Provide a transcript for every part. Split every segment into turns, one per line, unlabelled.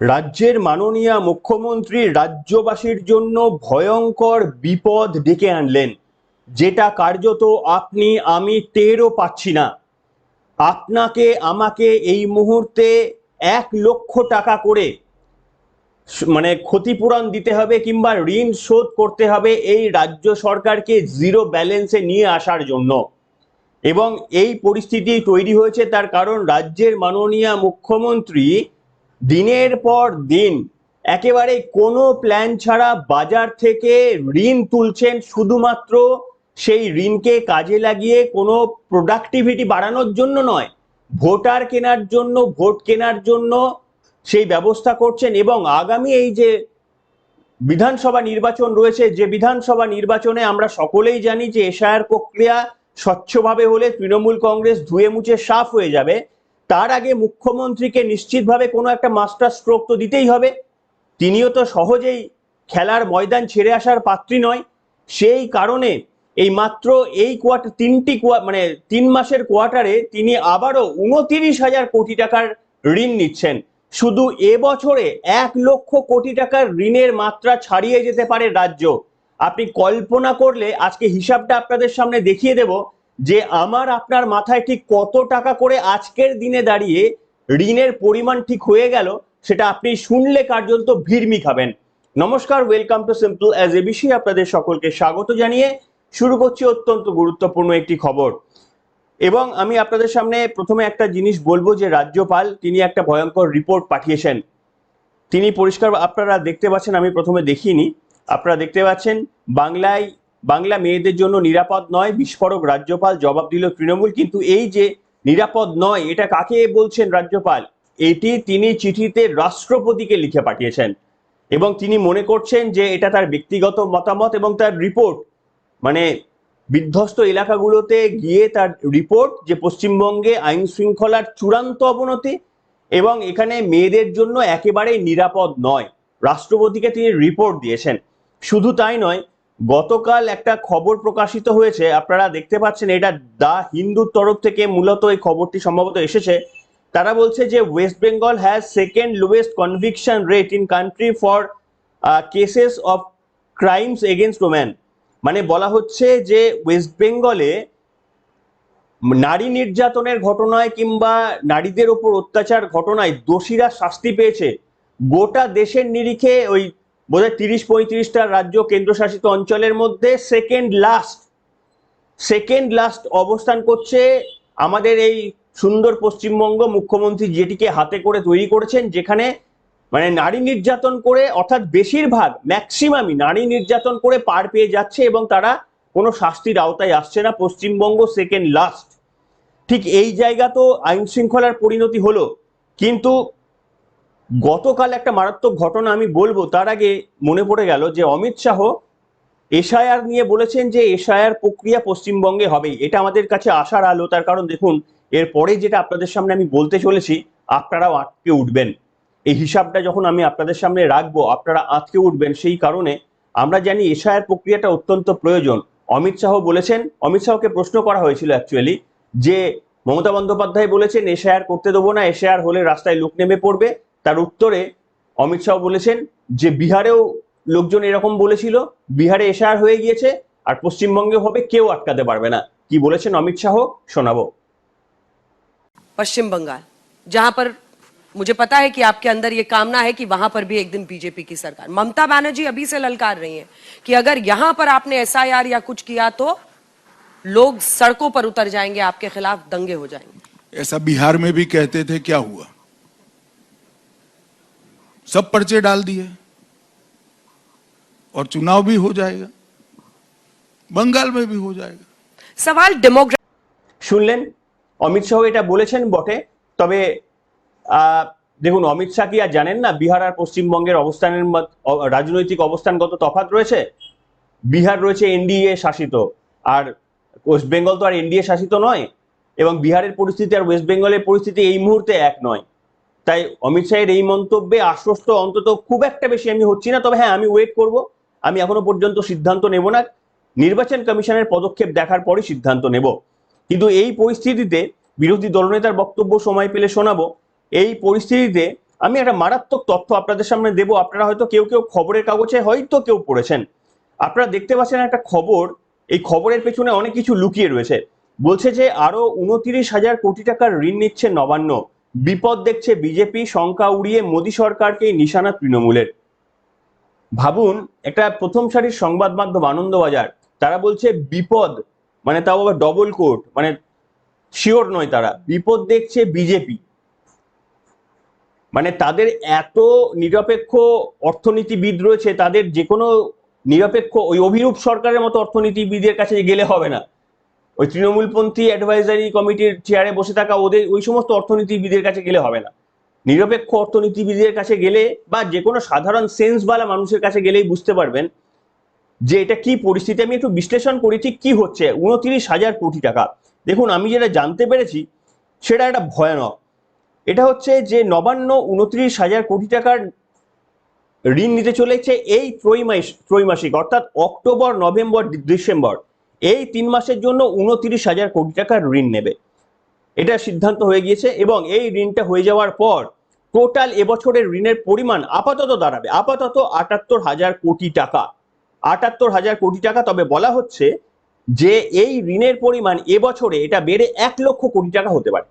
রাজ্যের মাননীয় মুখ্যমন্ত্রী রাজ্যবাসীর জন্য ভয়ঙ্কর বিপদ ডেকে আনলেন। যেটা কার্যত আপনি, আমি টেরও পাচ্ছি না। আপনাকে, আমাকে এই মুহূর্তে এক লক্ষ টাকা করে মানে ক্ষতিপূরণ দিতে হবে কিংবা ঋণ শোধ করতে হবে এই রাজ্য সরকারকে জিরো ব্যালেন্সে নিয়ে আসার জন্য। এবং এই পরিস্থিতি তৈরি হয়েছে তার কারণ রাজ্যের মাননীয় মুখ্যমন্ত্রী দিনের পর দিন, একেবারে কোনো প্ল্যান ছাড়া বাজার থেকে ঋণ তুলছেন শুধুমাত্র সেই ঋণকে কাজে লাগিয়ে কোনো প্রোডাক্টিভিটি বাড়ানোর জন্য নয়, ভোটার কেনার জন্য, ভোট কেনার জন্য সেই ব্যবস্থা করছেন এবং আগামী এই যে বিধানসভা নির্বাচন রয়েছে, যে বিধানসভা নির্বাচনে আমরা সকলেই জানি যে এশায়ার প্রক্রিয়া স্বচ্ছভাবে হলে তৃণমূল কংগ্রেস ধুয়ে মুছে সাফ হয়ে যাবে। তার আগে মুখ্যমন্ত্রীকে নিশ্চিতভাবে কোনো একটা মাস্টার স্ট্রোক তো দিতেই হবে। তিনিও তো সহজেই খেলার ময়দান ছেড়ে আসার পাত্রী নয়। সেই কারণে এই মাত্র এই কোয়ার্টার তিনটি মানে তিন মাসের কোয়ার্টারে তিনি আবারও উনতিরিশ হাজার কোটি টাকার ঋণ নিচ্ছেন। শুধু এবছরে এক লক্ষ কোটি টাকার ঋণের মাত্রা ছাড়িয়ে যেতে পারে রাজ্য। আপনি কল্পনা করলে আজকে হিসাবটা আপনাদের সামনে দেখিয়ে দেব। যে আমার আপনার মাথায় ঠিক কত টাকা করে আজকের দিনে দাঁড়িয়ে ঋণের পরিমাণ ঠিক হয়ে গেল, সেটা আপনি শুনলে কার্যত ভিড়মি খাবেন। নমস্কার welcome to simple as a বিষয়ে আপনাদের সকলকে স্বাগত জানিয়ে শুরু করছি অত্যন্ত গুরুত্বপূর্ণ একটি খবর। এবং আমি আপনাদের সামনে প্রথমে একটা জিনিস বলব যে রাজ্যপাল, তিনি একটা ভয়ঙ্কর রিপোর্ট পাঠিয়েছেন। তিনি পরিষ্কার, আপনারা দেখতে পাচ্ছেন, আমি প্রথমে দেখিনি। আপনারা দেখতে পাচ্ছেন, বাংলায় বাংলা মেয়েদের জন্য নিরাপদ নয়, বিস্ফোরক রাজ্যপাল জবাব দিল তৃণমূল। কিন্তু এই যে নিরাপদ নয়, এটা কাকে বলছেন রাজ্যপাল? এটি তিনি চিঠিতে রাষ্ট্রপতিকে লিখে পাঠিয়েছেন। এবং তিনি মনে করছেন যে এটা তার ব্যক্তিগত মতামত এবং তার রিপোর্ট। মানে বিধ্বস্ত এলাকাগুলোতে গিয়ে তার রিপোর্ট যে পশ্চিমবঙ্গে আইন শৃঙ্খলার চূড়ান্ত অবনতি এবং এখানে মেয়েদের জন্য একেবারেই নিরাপদ নয়। রাষ্ট্রপতিকে তিনি রিপোর্ট দিয়েছেন। শুধু তাই নয় গতকাল একটা খবর প্রকাশিত হয়েছে। আপনারা দেখতে পাচ্ছেন এটা দা হিন্দুর তরফ থেকে মূলত এই খবরটি সম্ভবত এসেছে। তারা বলছে যে West Bengal has second lowest conviction rate in country for cases of crimes against woman মানে বলা হচ্ছে যে ওয়েস্ট বেঙ্গলে নারী নির্যাতনের ঘটনায় কিংবা নারীদের ওপর অত্যাচার ঘটনায় দোষীরা শাস্তি পেয়েছে। গোটা দেশের নিরিখে ওই বোধহয় তিরিশ পঁয়ত্রিশটা রাজ্য কেন্দ্রশাসিত অঞ্চলের মধ্যে সেকেন্ড লাস্ট সেকেন্ড লাস্ট অবস্থান করছে আমাদের এই সুন্দর পশ্চিমবঙ্গ মুখ্যমন্ত্রী যেটিকে হাতে করে তৈরি করেছেন, যেখানে মানে নারী নির্যাতন করে অর্থাৎ বেশিরভাগ ম্যাক্সিমামই নারী নির্যাতন করে পার পেয়ে যাচ্ছে এবং তারা কোনো শাস্তির আওতায় আসছে না, পশ্চিমবঙ্গ সেকেন্ড লাস্ট ঠিক এই জায়গা তো আইন শৃঙ্খলার পরিণতি হলো। কিন্তু গতকাল একটা মারাত্মক ঘটনা আমি বলব, তার আগে মনে পড়ে গেল যে অমিত শাহ এসআইআর নিয়ে বলেছেন যে এসআইআর প্রক্রিয়া পশ্চিমবঙ্গে হবেই। এটা আমাদের কাছে আশার আলো, তার কারণ দেখুন এরপরে যেটা আপনাদের সামনে আমি বলতে চলেছি, আপনারাও আটকে উঠবেন। এই হিসাবটা যখন আমি আপনাদের সামনে রাখব, আপনারা আটকে উঠবেন সেই কারণে আমরা জানি এসআইআর প্রক্রিয়াটা অত্যন্ত প্রয়োজন। অমিত শাহ বলেছেন, অমিত শাহকে প্রশ্ন করা হয়েছিল অ্যাকচুয়ালি যে মমতা বন্দ্যোপাধ্যায় বলেছেন, এসআইআর করতে দেবো না, এসআইআর হলে রাস্তায় লোক নেমে পড়বে। তার উত্তরে অমিত শাহ বলেছেন যে বিহারেও লোকজন এরকম বলেছিল বিহারে এসআইআর হয়ে গিয়েছে আর পশ্চিমবঙ্গে হবে কেউ আটকাতে পারবে না কি বলেছেন অমিত শাহ শোনাবো
पश्चिम बंगाल जहां पर मुझे पता है कि आपके अंदर ये कामना है कि वहां पर भी एक दिन बीजेपी की सरकार ममता बनर्जी अभी से ललकार रही है कि अगर यहां पर आपने एसआईआर या कुछ किया तो लोग सड़कों पर उतर जाएंगे आपके खिलाफ दंगे हो जाएंगे
ऐसा बिहार में भी कहते थे क्या हुआ सब पर्चे डाल दिए और चुनाव भी हो जाएगा बंगाल में भी हो जाएगा
सवाल डेमोग्राफी
শুনলেন অমিত শাহ এটা বলেছেন বটে তবে আহ, দেখুন অমিত শাহ কি আর জানেন না বিহার আর পশ্চিমবঙ্গের অবস্থানের মত- অ- রাজনৈতিক অবস্থানগত তফাৎ রয়েছে বিহার রয়েছে এনডিএ শাসিত আর ওয়েস্ট বেঙ্গল তো আর এনডিএ শাসিত নয় এবং বিহারের পরিস্থিতি আর ওয়েস্ট বেঙ্গলের পরিস্থিতি এই মুহূর্তে এক নয় তাই অমিত শাহের এই মন্তব্যে আশ্বস্ত অন্তত খুব একটা বেশি আমি হচ্ছি না। তবে হ্যাঁ আমি ওয়েট করব। আমি এখনও পর্যন্ত সিদ্ধান্ত নেব না। নির্বাচন কমিশনের পদক্ষেপ দেখার পরই সিদ্ধান্ত নেব। কিন্তু এই পরিস্থিতিতে বিরোধী দলনেতার বক্তব্য সময় পেলে শোনাবো। এই পরিস্থিতিতে আমি একটা মারাত্মক তথ্য আপনাদের সামনে দেবো। আপনারা হয়তো কেউ কেউ খবরের কাগজে হয়তো কেউ পড়েছেন। আপনারা দেখতে পাচ্ছেন একটা খবর। এই খবরের পেছনে অনেক কিছু লুকিয়ে রয়েছে। বলছে যে আরও উনতিরিশ হাজার কোটি টাকার ঋণ নিচ্ছে নবান্ন। বিপদ দেখছে বিজেপি, শঙ্কা উড়িয়ে মোদী সরকারকে নিশানা তৃণমূলের। ভাবুন, একটা প্রথম সারির সংবাদ মাধ্যম আনন্দবাজার, তারা বলছে বিপদ মানে তাও আবার ডবল কোট মানে শিওর নয় তারা, বিপদ দেখছে বিজেপি। মানে তাদের এত নিরপেক্ষ অর্থনীতিবিদ রয়েছে, তাদের যে কোনো নিরপেক্ষ ওই অভিরূপ সরকারের মতো অর্থনীতিবিদের কাছে গেলে হবে না। ওই তৃণমূলপন্থী অ্যাডভাইজারি কমিটির চেয়ারে বসে থাকা ওদের ওই সমস্ত অর্থনীতিবিদের কাছে গেলে হবে না। নিরপেক্ষ অর্থনীতিবিদের কাছে গেলে বা যে কোনো সাধারণ সেন্সওয়ালা মানুষের কাছে গেলেই বুঝতে পারবেন যে এটা কি পরিস্থিতি। আমি একটু বিশ্লেষণ করি ঠিক কি হচ্ছে? উনত্রিশ হাজার কোটি টাকা। দেখুন, আমি যেটা জানতে পেরেছি সেটা একটা ভয়ানক। এটা হচ্ছে যে নবান্ন উনত্রিশ হাজার কোটি টাকার ঋণ নিতে চলেছে এই ত্রৈমাস ত্রৈমাসিক অর্থাৎ অক্টোবর, নভেম্বর, ডিসেম্বর। এই তিন মাসের জন্য উনত্রিশ হাজার কোটি টাকার ঋণ নেবে। এটা সিদ্ধান্ত হয়ে গিয়েছে এবং এই ঋণটা হয়ে যাওয়ার পর টোটাল এবছরের ঋণের পরিমাণ আপাতত দাঁড়াবে। আপাতত আটাত্তর হাজার কোটি টাকা। আটাত্তর হাজার কোটি টাকা তবে বলা হচ্ছে যে এই ঋণের পরিমাণ এবছরে এটা বেড়ে এক লক্ষ কোটি টাকা হতে পারে।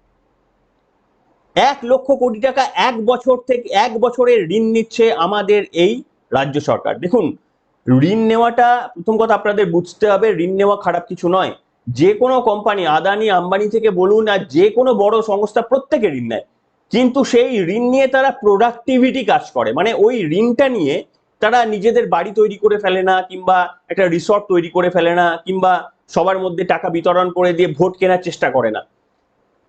এক লক্ষ কোটি টাকা এক বছর থেকে এক বছরের ঋণ নিচ্ছে আমাদের এই রাজ্য সরকার। দেখুন ঋণ নেওয়াটা প্রথম কথা আপনাদের বুঝতে হবে, ঋণ নেওয়া খারাপ কিছু নয়। যে কোনো কোম্পানি আদানি, আম্বানি থেকে বলুন আর যে কোনো বড় সংস্থা প্রত্যেকে ঋণ নেয়। কিন্তু সেই ঋণ নিয়ে তারা প্রোডাক্টিভিটি কাজ করে। মানে ওই ঋণটা নিয়ে তারা নিজেদের বাড়ি তৈরি করে ফেলে না, কিংবা একটা রিসর্ট তৈরি করে ফেলে না, কিংবা সবার মধ্যে টাকা বিতরণ করে দিয়ে ভোট কেনার চেষ্টা করে না।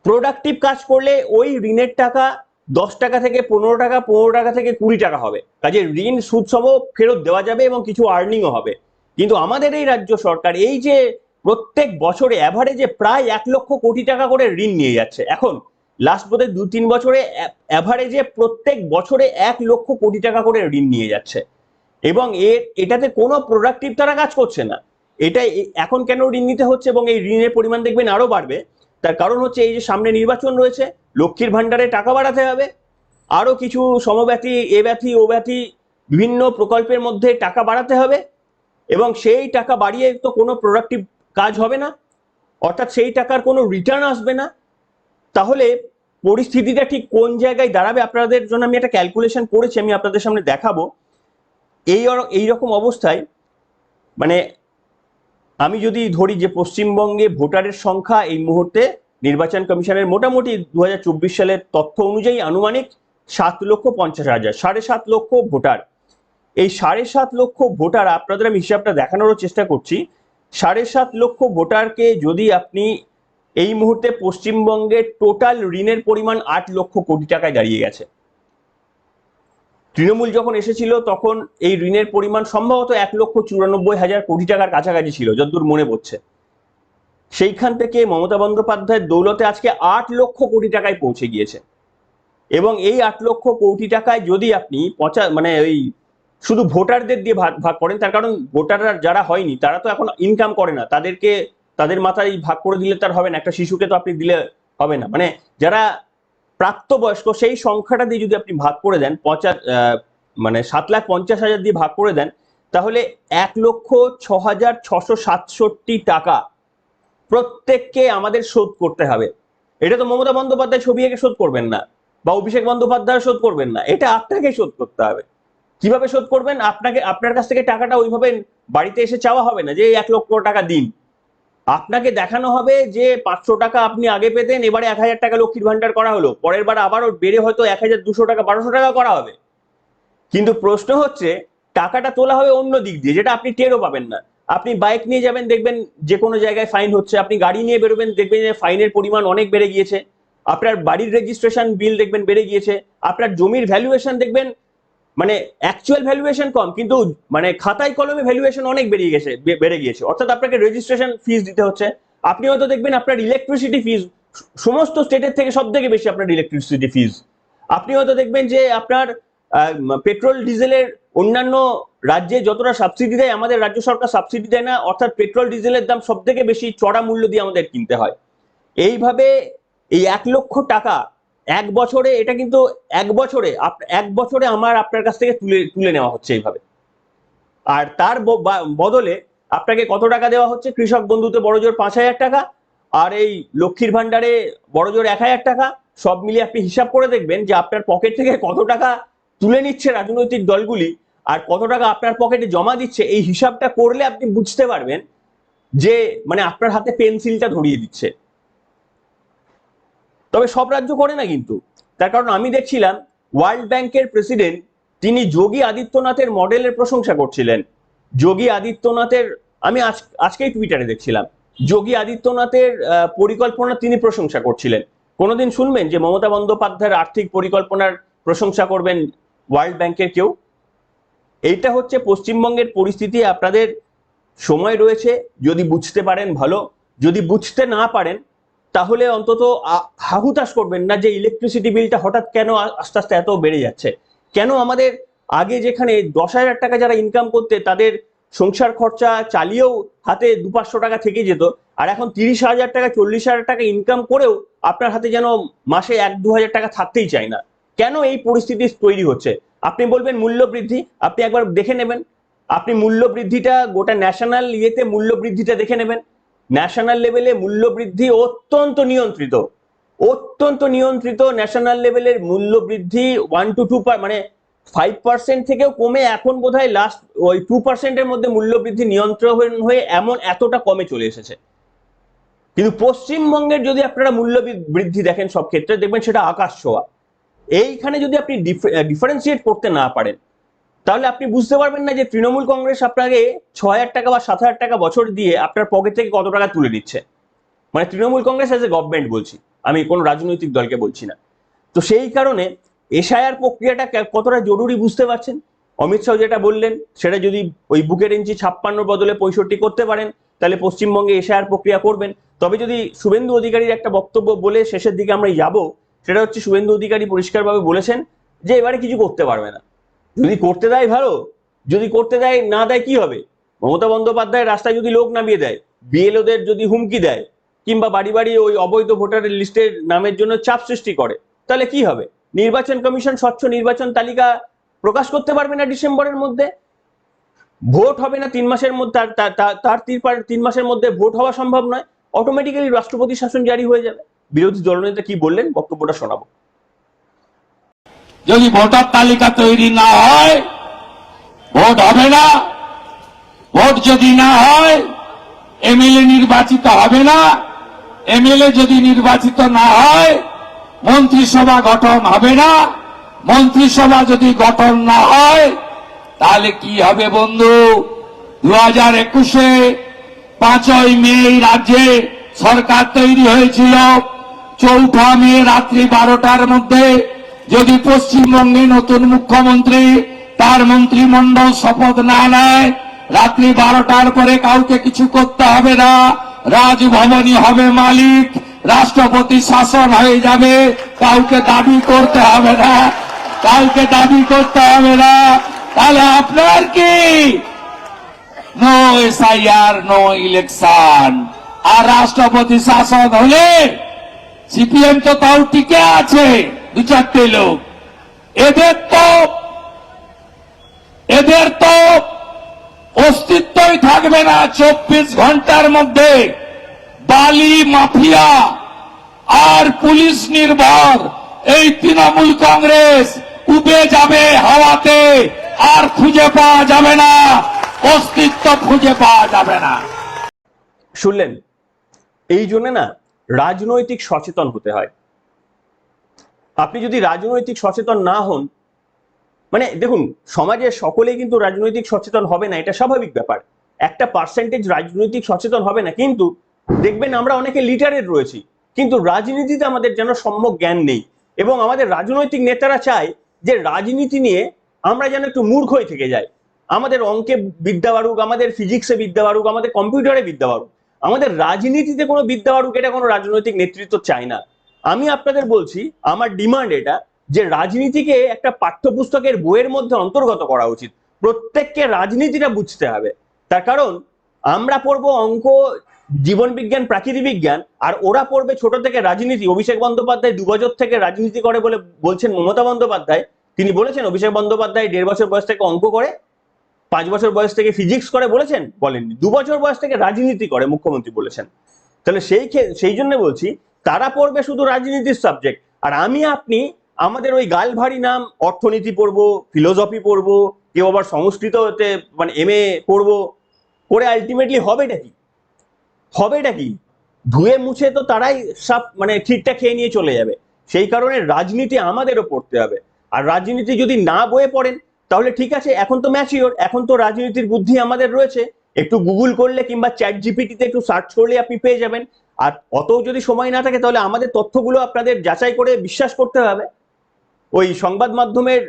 প্রোডাক্টিভ কাজ করলে ওই ঋণের টাকা দশ টাকা থেকে পনেরো টাকা পনেরো টাকা থেকে কুড়ি টাকা হবে। কাজে ঋণ সুদসহ ফেরত দেওয়া যাবে এবং কিছু আর্নিংও হবে। কিন্তু আমাদের এই রাজ্য সরকার এই যে প্রত্যেক বছরে অ্যাভারেজে প্রায় এক লক্ষ কোটি টাকা করে ঋণ নিয়ে যাচ্ছে। এখন লাস্ট বোধহয় দু তিন বছরে অ্যাভারেজে প্রত্যেক বছরে এক লক্ষ কোটি টাকা করে ঋণ নিয়ে যাচ্ছে। এবং এর এটাতে কোনো প্রোডাক্টিভ তারা কাজ করছে না। এটা এখন কেন ঋণ নিতে হচ্ছে এবং এই ঋণের পরিমাণ দেখবেন আরও বাড়বে। তার কারণ হচ্ছে এই যে সামনে নির্বাচন রয়েছে, লক্ষ্মীর ভান্ডারে টাকা বাড়াতে হবে। আরও কিছু সমব্যথী, এ ব্যথী, ও ব্যথী বিভিন্ন প্রকল্পের মধ্যে টাকা বাড়াতে হবে এবং সেই টাকা বাড়িয়ে তো কোনো প্রোডাক্টিভ কাজ হবে না। অর্থাৎ সেই টাকার কোনো রিটার্ন আসবে না। তাহলে পরিস্থিতিটা ঠিক কোন জায়গায় দাঁড়াবে আপনাদের জন্য আমি একটা ক্যালকুলেশন করেছি, আমি আপনাদের সামনে দেখাবো। এই এই রকম অবস্থায় মানে আমি যদি ধরি যে পশ্চিমবঙ্গে ভোটারের সংখ্যা এই মুহূর্তে নির্বাচন কমিশনের মোটামুটি দু হাজার চব্বিশ সালের তথ্য অনুযায়ী আনুমানিক সাত লক্ষ পঞ্চাশ হাজার, সাড়ে সাত লক্ষ ভোটার। এই সাড়ে সাত লক্ষ ভোটার আপনাদের আমি হিসাবটা দেখানোর চেষ্টা করছি। সাড়ে সাত লক্ষ ভোটারকে যদি আপনি এই মুহূর্তে পশ্চিমবঙ্গের টোটাল ঋণের পরিমাণ আট লক্ষ কোটি টাকায় দাঁড়িয়ে গেছে। তৃণমূল যখন এসেছিল, তখন এই ঋণের পরিমাণ সম্ভবত এক লক্ষ চুরানব্বই হাজার কোটি টাকার কাছাকাছি ছিল যতদূর মনে পড়ছে। সেইখান থেকে মমতা বন্দ্যোপাধ্যায়ের দৌলতে আজকে আট লক্ষ কোটি টাকায় পৌঁছে গিয়েছে। এবং এই আট লক্ষ কোটি টাকায় যদি আপনি পচা মানে ওই শুধু ভোটারদের দিয়ে ভাগ ভাগ করেন, তার কারণ ভোটাররা যারা হয়নি, তারা তো এখন ইনকাম করে না। তাদেরকে, তাদের মাথায় ভাগ করে দিলে তার হবে না, একটা শিশুকে তো আপনি দিলে হবে না। মানে যারা প্রাপ্তবয়স্ক সেই সংখ্যাটা দিয়ে যদি আপনি ভাগ করে দেন পঁচা মানে সাত লাখ পঞ্চাশ হাজার দিয়ে ভাগ করে দেন, তাহলে এক লক্ষ ছ হাজার ছশো সাতষট্টি টাকা প্রত্যেককে আমাদের শোধ করতে হবে। এটা তো মমতা বন্দ্যোপাধ্যায় ছবি এঁকে শোধ করবেন না, বা অভিষেক বন্দ্যোপাধ্যায় শোধ করবেন না, এটা আপনাকে শোধ করতে হবে। কীভাবে শোধ করবেন? আপনাকে, আপনার কাছ থেকে টাকাটা ওইভাবে বাড়িতে এসে চাওয়া হবে না যে এক লক্ষ টাকা দিন। আপনাকে দেখানো হবে যে পাঁচশো টাকা আপনি আগে পেতেন, এবারে এক হাজার টাকা লক্ষ্মীর ভান্ডার করা হলো। পরের বার আবারও বেড়ে হয়তো এক হাজার দুশো টাকা, বারোশো টাকা করা হবে। কিন্তু প্রশ্ন হচ্ছে, টাকাটা তোলা হবে অন্য দিক দিয়ে, যেটা আপনি টেরও পাবেন না। আপনি বাইক নিয়ে যাবেন, দেখবেন যে কোনো জায়গায় ফাইন হচ্ছে। আপনি গাড়ি নিয়ে বেরোবেন, দেখবেন যে ফাইনের পরিমাণ অনেক বেড়ে গিয়েছে। আপনার বাড়ির রেজিস্ট্রেশন বিল দেখবেন বেড়ে গিয়েছে। আপনার জমির ভ্যালুয়েশন দেখবেন মানে অ্যাকচুয়াল ভ্যালুয়েশন কম, কিন্তু মানে খাতায় কলমে ভ্যালুয়েশন অনেক বেরিয়ে গেছে বেড়ে গিয়েছে। অর্থাৎ আপনাকে রেজিস্ট্রেশন ফিস দিতে হচ্ছে। আপনি হয়তো দেখবেন আপনার ইলেকট্রিসিটি ফিস সমস্ত স্টেটের থেকে সব থেকে বেশি আপনার ইলেকট্রিসিটি ফিস আপনি হয়তো দেখবেন যে আপনার পেট্রোল ডিজেলের অন্যান্য রাজ্যে যতটা সাবসিডি দেয়, আমাদের রাজ্য সরকার সাবসিডি দেয় না, অর্থাৎ পেট্রোল ডিজেলের দাম সব থেকে বেশি চড়া মূল্য দিয়ে আমাদের কিনতে হয়। এইভাবে এই এক লক্ষ টাকা এক বছরে, এটা কিন্তু এক বছরে এক বছরে আমার আপনার কাছ থেকে তুলে তুলে নেওয়া হচ্ছে এইভাবে। আর তার বদলে আপনাকে কত টাকা দেওয়া হচ্ছে? কৃষক বন্ধুতে বড় জোর পাঁচ হাজার টাকা, আর এই লক্ষ্মীর ভান্ডারে বড় জোর এক হাজার টাকা, সব মিলিয়ে আপনি হিসাব করে দেখবেন যে আপনার পকেট থেকে কত টাকা তুলে নিচ্ছে রাজনৈতিক দলগুলি, আর কত টাকা আপনার পকেটে জমা দিচ্ছে, এই হিসাবটা করলে আপনি বুঝতে পারবেন যে মানে আপনার হাতে পেন্সিলটা ধরিয়ে দিচ্ছে। তবে সব রাজ্য করে না কিন্তু। তার কারণ আমি দেখছিলাম ওয়ার্ল্ড ব্যাংকের প্রেসিডেন্ট তিনি যোগী আদিত্যনাথের মডেলের প্রশংসা করছিলেন। যোগী আদিত্যনাথের, আমি আজ, আজকেই টুইটারে দেখছিলাম, যোগী আদিত্যনাথের পরিকল্পনা তিনি প্রশংসা করছিলেন। কোনোদিন শুনবেন যে মমতা বন্দ্যোপাধ্যায়ের আর্থিক পরিকল্পনার প্রশংসা করবেন ওয়ার্ল্ড ব্যাংকের কেউ? এইটা হচ্ছে পশ্চিমবঙ্গের পরিস্থিতি, আপনাদের সময় রয়েছে, যদি বুঝতে পারেন ভালো, যদি বুঝতে না পারেন তাহলে অন্তত হাহুতাশ করবেন না যে ইলেকট্রিসিটি বিলটা হঠাৎ কেন আস্তে আস্তে এত বেড়ে যাচ্ছে। কেন আমাদের আগে যেখানে দশ হাজার টাকা যারা ইনকাম করতে, তাদের সংসার খরচা চালিয়েও হাতে দু পাঁচশো টাকা থেকে যেত, আর এখন তিরিশ হাজার টাকা, চল্লিশ হাজার টাকা ইনকাম করেও আপনার হাতে যেন মাসে এক দু হাজার টাকা থাকতেই চায় না। কেন এই পরিস্থিতি তৈরি হচ্ছে? আপনি বলবেন মূল্য বৃদ্ধি আপনি একবার দেখে নেবেন। আপনি মূল্য বৃদ্ধিটা গোটা ন্যাশনাল ইয়েতে মূল্য বৃদ্ধিটা দেখে নেবেন। ন্যাশনাল লেভেলে মূল্য বৃদ্ধি অত্যন্ত নিয়ন্ত্রিত। অত্যন্ত নিয়ন্ত্রিত ন্যাশনাল লেভেলের মূল্য বৃদ্ধি ওয়ান টু টু মানে ফাইভ পার্সেন্ট থেকেও কমে এখন বোধহয় লাস্ট ওই টু পার্সেন্টের মধ্যে মূল্য বৃদ্ধি নিয়ন্ত্রণ হয়ে এমন এতটা কমে চলে এসেছে। কিন্তু পশ্চিমবঙ্গের যদি আপনারা মূল্য বৃদ্ধি দেখেন সব ক্ষেত্রে দেখবেন সেটা আকাশ ছোঁয়া। এইখানে যদি আপনি ডিফারেন্সিয়েট করতে না পারেন তাহলে আপনি বুঝতে পারবেন না যে তৃণমূল কংগ্রেস আপনাকে ছ হাজার টাকা বা সাত হাজার টাকা বছর দিয়ে আপনার পকেট থেকে কত টাকা তুলে নিচ্ছে মানে Trinamool Congress as a government বলছি, আমি কোনো রাজনৈতিক দলকে বলছি না। তো সেই কারণে এসআইআর প্রক্রিয়াটা কতটা জরুরি বুঝতে পারছেন? অমিত শাহ যেটা বললেন, সেটা যদি ওই বুকের ইঞ্চি ছাপ্পান্ন বদলে পঁয়ষট্টি করতে পারেন, তাহলে পশ্চিমবঙ্গে এসআইআর প্রক্রিয়া করবেন। তবে যদি শুভেন্দু অধিকারীর একটা বক্তব্য বলে শেষের দিকে আমরা যাব, সেটা হচ্ছে শুভেন্দু অধিকারী পরিষ্কারভাবে বলেছেন যে এবারে কিছু করতে পারবে না। যদি করতে দেয় ভালো, যদি করতে দেয়, না দেয় কি হবে? মমতা বন্দ্যোপাধ্যায় রাস্তায় যদি লোক নামিয়ে দেয়, বিএলওদের যদি হুমকি দেয়, কিংবা বাড়ি বাড়ি ওই অবৈধ ভোটারের লিস্টের নামের জন্য চাপ সৃষ্টি করে, তাহলে কি হবে? নির্বাচন কমিশন, স্বচ্ছ নির্বাচন তালিকা প্রকাশ করতে পারবে না ডিসেম্বরের মধ্যে? ভোট হবে না তিন মাসের মধ্যে, তার- তিন মাসের মধ্যে ভোট হওয়া সম্ভব নয়। অটোমেটিক্যালি রাষ্ট্রপতি শাসন জারি হয়ে যাবে। বিরোধী দলনেতা কি বললেন? বক্তব্যটা শোনাবো।
যদি ভোটার তালিকা তৈরি না হয়, ভোট হবে না। ভোট যদি না হয়, এমএলএ নির্বাচিত হবে না। এমএলএ যদি নির্বাচিত না হয়, মন্ত্রিসভা গঠন হবে না। মন্ত্রিসভা যদি গঠন না হয়, তাহলে কি হবে বন্ধু? দু হাজার একুশে পাঁচই মে রাজ্যে সরকার তৈরি হয়েছিল। চৌঠা মে রাত্রি বারোটার মধ্যে যদি পশ্চিমবঙ্গে নতুন মুখ্যমন্ত্রী, তার মন্ত্রিমণ্ডল শপথ না নেয়, রাত্রি বারোটার পরে কাউকে কিছু করতে হবে না। রাজভবনই হবে মালিক, রাষ্ট্রপতি শাসন হয়ে যাবে, কাউকে দাবি করতে হবে না। কাউকে দাবি করতে হবে না। তাহলে আপনার কি? নো এসআইআর নো ইলেকশন আর রাষ্ট্রপতি শাসন হলে সিপিএম তো তাও টিকে আছে। দু চারটে লোক এদের তো এদের তো অস্তিত্বই থাকবে না চব্বিশ ঘণ্টার মধ্যে। বালি, মাফিয়া আর পুলিশ নির্ভর। এই তৃণমূল কংগ্রেস উবে যাবে হাওয়াতে, আর খুঁজে পাওয়া যাবে না, অস্তিত্ব খুঁজে পাওয়া যাবে না।
শুনলেন, এই জন্য না রাজনৈতিক সচেতন হতে হয়। আপনি যদি রাজনৈতিক সচেতন না হন মানে দেখুন, সমাজের সকলেই কিন্তু রাজনৈতিক সচেতন হবে না, এটা স্বাভাবিক ব্যাপার। একটা পার্সেন্টেজ রাজনৈতিক সচেতন হবে না, কিন্তু দেখবেন আমরা অনেকে লিটারের রয়েছি, কিন্তু রাজনীতিতে আমাদের যেন সম্যক জ্ঞান নেই, এবং আমাদের রাজনৈতিক নেতারা চায় যে রাজনীতি নিয়ে আমরা যেন একটু মূর্খ হয়ে থেকে যাই। আমাদের অঙ্কে বিদ্যা বাড়ুক, আমাদের ফিজিক্সে বিদ্যা বাড়ুক, আমাদের কম্পিউটারে বিদ্যা বাড়ুক। আমাদের রাজনীতিতে কোনো বিদ্যা বাড়ুক, এটা কোনো রাজনৈতিক নেতৃত্ব চায় না। আমি আপনাদের বলছি, আমার ডিমান্ড এটা যে রাজনীতিকে একটা পাঠ্যপুস্তকের বইয়ের মধ্যে অন্তর্গত করা উচিত। প্রত্যেককে রাজনীতিটা বুঝতে হবে। তার কারণ, আমরা পড়ব অঙ্ক, জীবন বিজ্ঞান, প্রাকৃতিক বিজ্ঞান, আর ওরা পড়বে ছোট থেকে রাজনীতি। অভিষেক বন্দ্যোপাধ্যায় দু বছর থেকে রাজনীতি করে বলে বলছেন মমতা বন্দ্যোপাধ্যায়। তিনি বলেছেন, অভিষেক বন্দ্যোপাধ্যায় দেড় বছর বয়স থেকে অঙ্ক করে, পাঁচ বছর বয়স থেকে ফিজিক্স করে বলেছেন, বলেননি। দু বছর বয়স থেকে রাজনীতি করে, মুখ্যমন্ত্রী বলেছেন। তাহলে সেই সেই জন্য বলছি তারা পড়বে শুধু রাজনীতির সাবজেক্ট আর আমি, আপনি, আমাদের ওই গাল ভারী নাম, অর্থনীতি পড়ব ফিলোসফি পড়ব, কেউ আবার সংস্কৃততে মানে এম এ পড়ব, করে আলটিমেটলি হবেটা কি? হবেটা কি? ধুয়ে মুছে তো তারাই সব মানে ঠিকটা খেয়ে নিয়ে চলে যাবে। সেই কারণে রাজনীতি আমাদেরও পড়তে হবে। আর রাজনীতি যদি না বয়ে পড়েন, তাহলে ঠিক আছে, এখন তো ম্যাচিওর এখন তো রাজনীতির বুদ্ধি আমাদের রয়েছে। একটু গুগল করলে কিংবা চ্যাট জিপিটিতে একটু সার্চ করলে আপনি পেয়ে যাবেন। আর অত যদি সময় না থাকে, তাহলে আমাদের তথ্যগুলো আপনাদের যাচাই করে বিশ্বাস করতে হবে। ওই সংবাদ মাধ্যমের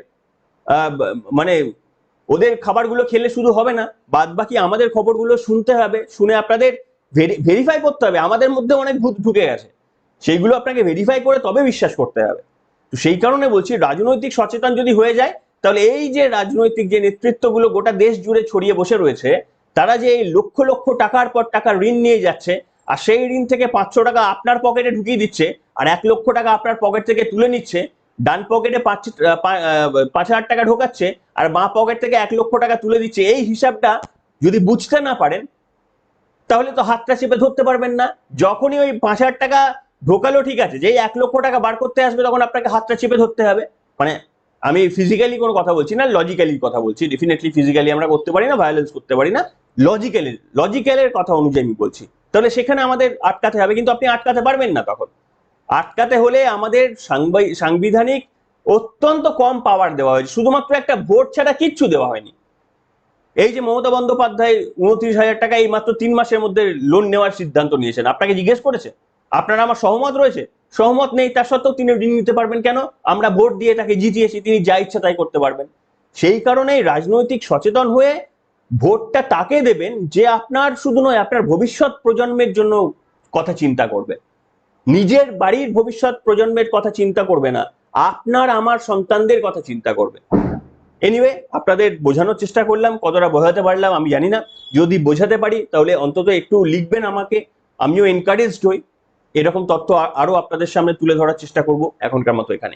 মানে ওদের খাবারগুলো খেলে শুধু হবে না বাদ বাকি আমাদের খবরগুলো শুনতে হবে, শুনে আপনাদের ভেরিফাই করতে হবে। আমাদের মধ্যে অনেক ভূত ঢুকে গেছে। সেইগুলো আপনাকে ভেরিফাই করে তবে বিশ্বাস করতে হবে। তো সেই কারণে বলছি, রাজনৈতিক সচেতন যদি হয়ে যায়, তাহলে এই যে রাজনৈতিক যে নেতৃত্বগুলো গোটা দেশ জুড়ে ছড়িয়ে বসে রয়েছে, তারা যে লক্ষ লক্ষ টাকার পর টাকা ঋণ নিয়ে যাচ্ছে আর সেই ঋণ থেকে পাঁচশো টাকা আপনার পকেটে ঢুকিয়ে দিচ্ছে, আর এক লক্ষ টাকা আপনার পকেট থেকে তুলে নিচ্ছে, ডান পকেটে পাঁচ পাঁচ হাজার টাকা ঢোকাচ্ছে, আর বাঁ পকেট থেকে এক লক্ষ টাকা তুলে দিচ্ছে। এই হিসাবটা যদি বুঝতে না পারেন, তাহলে তো হাতটা চেপে ধরতে পারবেন না। যখনই ওই পাঁচ হাজার টাকা ঢোকালো, ঠিক আছে, যেই এক লক্ষ টাকা বার করতে আসবে, তখন আপনাকে হাতটা চেপে ধরতে হবে। মানে আমি ফিজিক্যালি কোনো কথা বলছি না লজিক্যালি কথা বলছি। ডেফিনেটলি ফিজিক্যালি আমরা করতে পারি না ভায়োলেন্স করতে পারি না। লজিক্যালি লজিক্যালের কথা অনুযায়ী আমি বলছি। তাহলে সেখানে আমাদের আটকাতে হবে, কিন্তু আপনি আটকাতে পারবেন না তখন। আটকাতে হলে আমাদের সাংবিধানিক অত্যন্ত কম পাওয়ার দেওয়া হয়েছে। শুধুমাত্র একটা ভোট ছাড়া কিচ্ছু দেওয়া হয়নি। এই যে মমতা বন্দ্যোপাধ্যায় উনত্রিশ হাজার টাকা এই মাত্র তিন মাসের মধ্যে লোন নেওয়ার সিদ্ধান্ত নিয়েছেন। আপনাকে জিজ্ঞেস করেছে? আপনার আমার সহমত রয়েছে? সহমত নেই তার সত্ত্বেও তিনি ঋণ নিতে পারবেন কেন? আমরা ভোট দিয়ে তাকে জিতিয়েছি, তিনি যা ইচ্ছা তাই করতে পারবেন। সেই কারণেই রাজনৈতিক সচেতন হয়ে ভোটটা তাকে দেবেন যে আপনার শুধু নয়, আপনার ভবিষ্যৎ প্রজন্মের জন্য কথা চিন্তা করবে। নিজের বাড়ির ভবিষ্যৎ প্রজন্মের কথা চিন্তা করবে না, আপনার আমার সন্তানদের কথা চিন্তা করবে। এনিওয়ে আপনাদের বোঝানোর চেষ্টা করলাম, কতটা বোঝাতে পারলাম আমি জানি না। যদি বোঝাতে পারি, তাহলে অন্তত একটু লিখবেন আমাকে, আমিও এনকারেজড হই। এরকম তথ্য আরও আপনাদের সামনে তুলে ধরার চেষ্টা করব, এখনকার মতো এখানে